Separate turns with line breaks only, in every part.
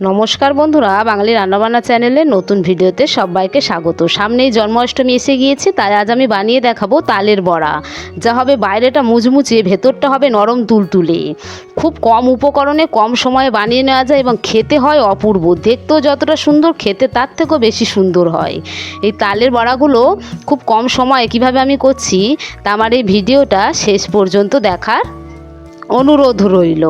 নমস্কার বন্ধুরা, বাঙালি রান্নাবান্না চ্যানেলে নতুন ভিডিওতে সবাইকে স্বাগত। সামনেই জন্মাষ্টমী এসে গিয়েছে, তাই আজ আমি বানিয়ে দেখাবো তালের বড়া। যা হবে বাইরেটা মুচমুচে, ভেতরটা হবে নরম তুলতুলে। খুব কম উপকরণে কম সময়ে বানিয়ে নেওয়া যায় এবং খেতে হয় অপূর্ব। দেখতেও যতটা সুন্দর, খেতে তার থেকেও বেশি সুন্দর হয়। এই তালের বড়াগুলো খুব কম সময়ে কীভাবে আমি করছি, তা আমার এই ভিডিওটা শেষ পর্যন্ত দেখার অনুরোধ রইল।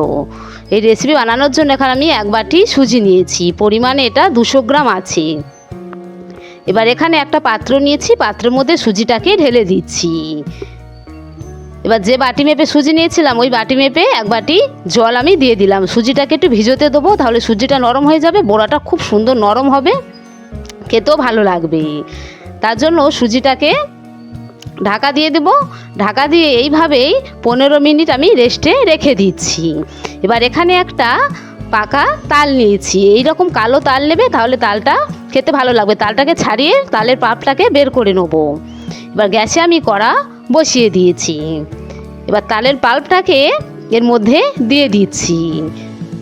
এই রেসিপি বানানোর জন্য এখানে আমি এক বাটি সুজি নিয়েছি। পরিমাণে এটা দুশো গ্রাম আছে। এবার এখানে একটা পাত্র নিয়েছি, পাত্রের মধ্যে সুজিটাকে ঢেলে দিচ্ছি। এবার যে বাটি মেপে সুজি নিয়েছিলাম, ওই বাটি মেপে এক বাটি জল আমি দিয়ে দিলাম। সুজিটাকে একটু ভিজোতে দেবো, তাহলে সুজিটা নরম হয়ে যাবে, বড়াটা খুব সুন্দর নরম হবে, খেতেও ভালো লাগবে। তার জন্য সুজিটাকে ঢাকা দিয়ে দেব। ঢাকা দিয়ে এইভাবেই পনেরো মিনিট আমি রেস্টে রেখে দিচ্ছি। এবার এখানে একটা পাকা তাল নিয়েছি। এই রকম কালো তাল নেবে তাহলে তালটা খেতে ভালো লাগবে। তালটাকে ছাড়িয়ে তালের পাপটাকে বের করে নেব। এবার গ্যাসে আমি কড়া বসিয়ে দিয়েছি। এবার তালের পাল্পটাকে এর মধ্যে দিয়ে দিচ্ছি।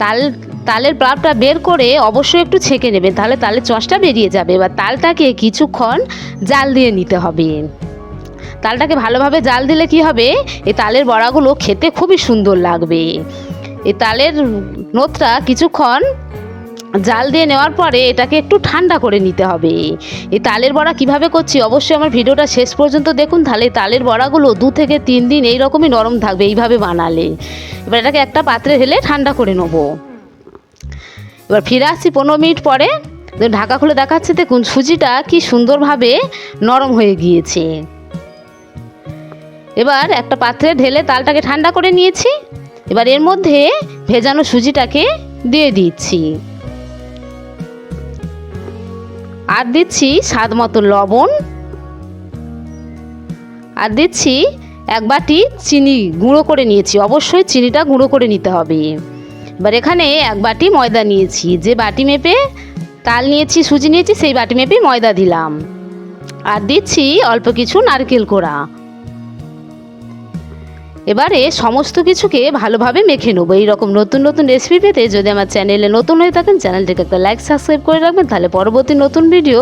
তাল, তালের পাল্পটা বের করে অবশ্যই একটু ছেঁকে নেবেন। তাহলে তালের চসটা বেরিয়ে যাবে। এবার তালটাকে কিছুক্ষণ জাল দিয়ে নিতে হবে। তালটাকে ভালোভাবে জাল দিলে কি হবে? এই তালের বড়াগুলো খেতে খুবই সুন্দর লাগবে। এই তালের নোতটা কিছুক্ষণ জাল দিয়ে নেওয়ার পরে এটাকে একটু ঠান্ডা করে নিতে হবে। এই তালের বড়া কীভাবে করছি অবশ্যই আমার ভিডিওটা শেষ পর্যন্ত দেখুন। তাহলে তালের বড়াগুলো দু থেকে তিন দিন এই রকমই নরম থাকবে এইভাবে বানালে। এবার এটাকে একটা পাত্রে ঢেলে ঠান্ডা করে নেব। এবার ফিরে আসছি পনেরো মিনিট পরে। ঢাকা খুলে দেখাচ্ছে, দেখুন সুজিটা কি সুন্দরভাবে নরম হয়ে গিয়েছে। এবার একটা পাত্রে ঢেলে তালটাকে ঠান্ডা করে নিয়েছি। এবার এর মধ্যে ভেজানো সুজিটাকে দিয়ে দিচ্ছি। আর দিচ্ছি স্বাদ মতো লবণ। আর দিচ্ছি এক বাটি চিনি গুঁড়ো করে নিয়েছি। অবশ্যই চিনিটা গুঁড়ো করে নিতে হবে। এবার এখানে এক বাটি ময়দা নিয়েছি। যে বাটি মেপে তাল নিয়েছি, সুজি নিয়েছি, সেই বাটি মেপে ময়দা দিলাম। আর দিচ্ছি অল্প কিছু নারকেল কোড়া। এবারে সমস্ত কিছুকে ভালোভাবে মেখে নেব। এইরকম নতুন নতুন রেসিপি পেতে যদি আমার চ্যানেলে নতুন হয়ে থাকেন চ্যানেলটিকে একটা লাইক সাবস্ক্রাইব করে রাখবেন, তাহলে পরবর্তী নতুন ভিডিও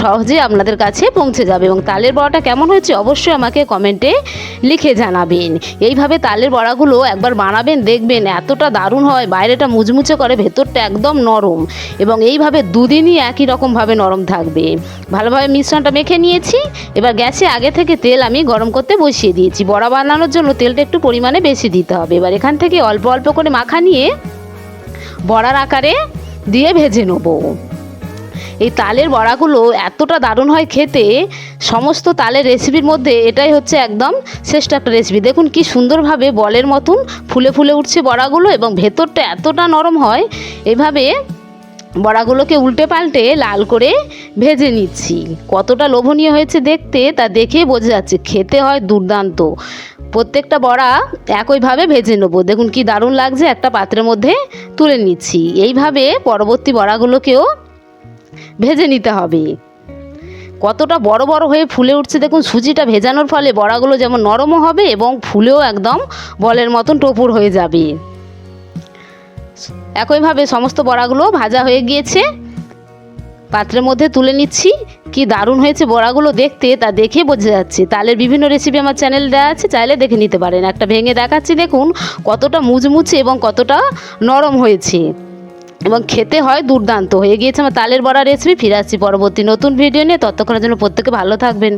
সহজে আপনাদের কাছে পৌঁছে যাবে। এবং তালের বড়াটা কেমন হয়েছে অবশ্যই আমাকে কমেন্টে লিখে জানাবেন। এইভাবে তালের বড়াগুলো একবার বানাবেন, দেখবেন এতটা দারুণ হয়, বাইরেটা মুচমুচে করে, ভেতরটা একদম নরম। এবং এইভাবে দুদিনই একই রকমভাবে নরম থাকবে। ভালোভাবে মিশ্রণটা মেখে নিয়েছি। এবার গ্যাসে আগে থেকে তেল আমি গরম করতে বসিয়ে দিয়েছি। বড়া বানানোর জন্য তেলটা একটু পরিমাণে বেশি দিতে হবে। এবার এখান থেকে অল্প অল্প করে মাখা নিয়ে বড়ার আকারে দিয়ে ভেজে নেব। এই তালের বড়াগুলো এতটা দারুণ হয় খেতে, সমস্ত তালের রেসিপির মধ্যে এটাই হচ্ছে একদম শ্রেষ্ঠ একটা রেসিপি দেখুন কি সুন্দরভাবে বলের মতন ফুলে ফুলে উঠছে বড়াগুলো এবং ভেতরটা এতটা নরম হয়, এভাবে বড়াগুলোকে উল্টে পাল্টে লাল করে ভেজে নিচ্ছি। কতটা লোভনীয় হয়েছে দেখতে, তা দেখে বোঝা যাচ্ছে, খেতে হয় দুর্দান্ত। প্রত্যেকটা বড়া একইভাবে ভেজে নেব। দেখুন কি দারুণ লাগছে, একটা পাত্রের মধ্যে তুলে নিচ্ছি। এইভাবে পরবর্তী বড়াগুলোকেও ভেজে নিতে হবে। কতটা বড় বড় হয়ে ফুলে উঠছে, দেখুন সুজিটা ভেজানোর ফলে বড়াগুলো যেমন নরমও হবে এবং ফুলেও একদম বলের মতন টপুর হয়ে যাবে। একইভাবে সমস্ত বড়াগুলো ভাজা হয়ে গিয়েছে। পাত্রের মধ্যে তুলে নিচ্ছি। কি দারুণ হয়েছে বড়াগুলো দেখতে, তা দেখে বোঝা যাচ্ছে। তালের বিভিন্ন রেসিপি আমার চ্যানেল দেওয়া আছে, চাইলে দেখে নিতে পারেন। একটা ভেঙে দেখাচ্ছি, দেখুন, কতটা মুচমুচে এবং কতটা নরম হয়েছে। এবং খেতে হয় দুর্দান্ত। হয়ে গিয়েছে আমার তালের বড়া রেসিপি ফিরে আসছি পরবর্তী নতুন ভিডিও নিয়ে। ততক্ষণের জন্য প্রত্যেকে ভালো থাকবেন।